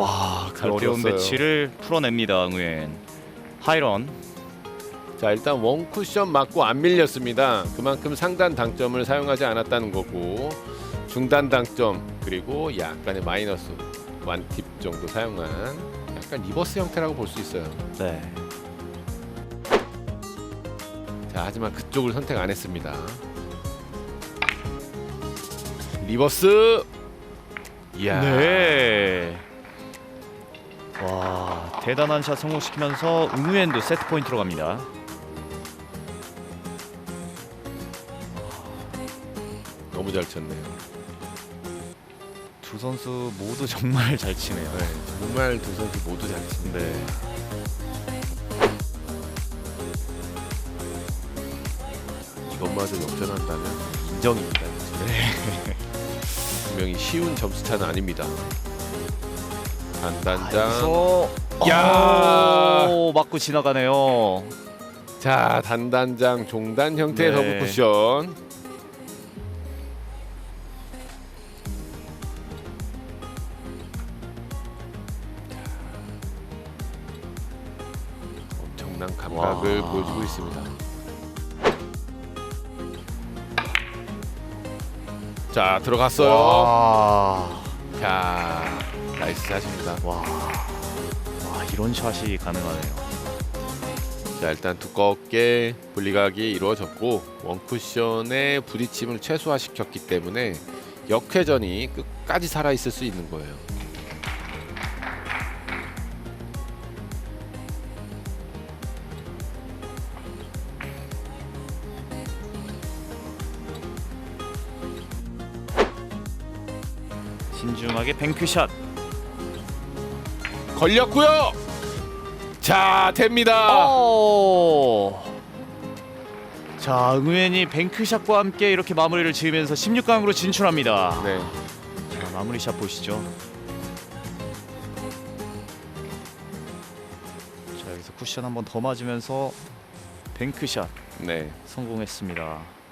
와, 그 어려운. 배치를 풀어냅니다. 응우엔 하이런. 자 일단 원 쿠션 맞고 안 밀렸습니다. 그만큼 상단 당점을 사용하지 않았다는 거고 중단 당점 그리고 약간의 마이너스 완팁 정도 사용한 약간 리버스 형태라고 볼 수 있어요. 네. 자 하지만 그쪽을 선택 안 했습니다. 리버스. 이야. 네. 와 대단한 샷 성공시키면서 응우엔도 세트 포인트로 갑니다. 너무 잘 쳤네요. 두 선수 모두 정말 잘 치네요. 네, 정말 두 선수 모두 잘 칩니다. 네. 이것마저 역전한다면 인정입니다. 네. 분명히 쉬운 점수 차는 아닙니다. 단단장. 여기서 야! 오, 맞고 지나가네요. 자 단단장 종단 형태의 네. 서브 쿠션. 엄청난 감각을 와. 보여주고 있습니다. 자 들어갔어요. 와. 와. 와 이런 샷이 가능하네요. 자 일단 두껍게 분리각이 이루어졌고 원쿠션의 부딪힘을 최소화시켰기 때문에 역회전이 끝까지 살아 있을 수 있는 거예요. 신중하게 뱅크샷. 걸렸고요. 자 됩니다. 오. 자, 응우엔이 뱅크샷과 함께 이렇게 마무리를 지으면서 16강으로 진출합니다. 네. 자, 마무리샷 보시죠. 자, 여기서 쿠션 한 번 더 맞으면서 뱅크샷 네. 성공했습니다.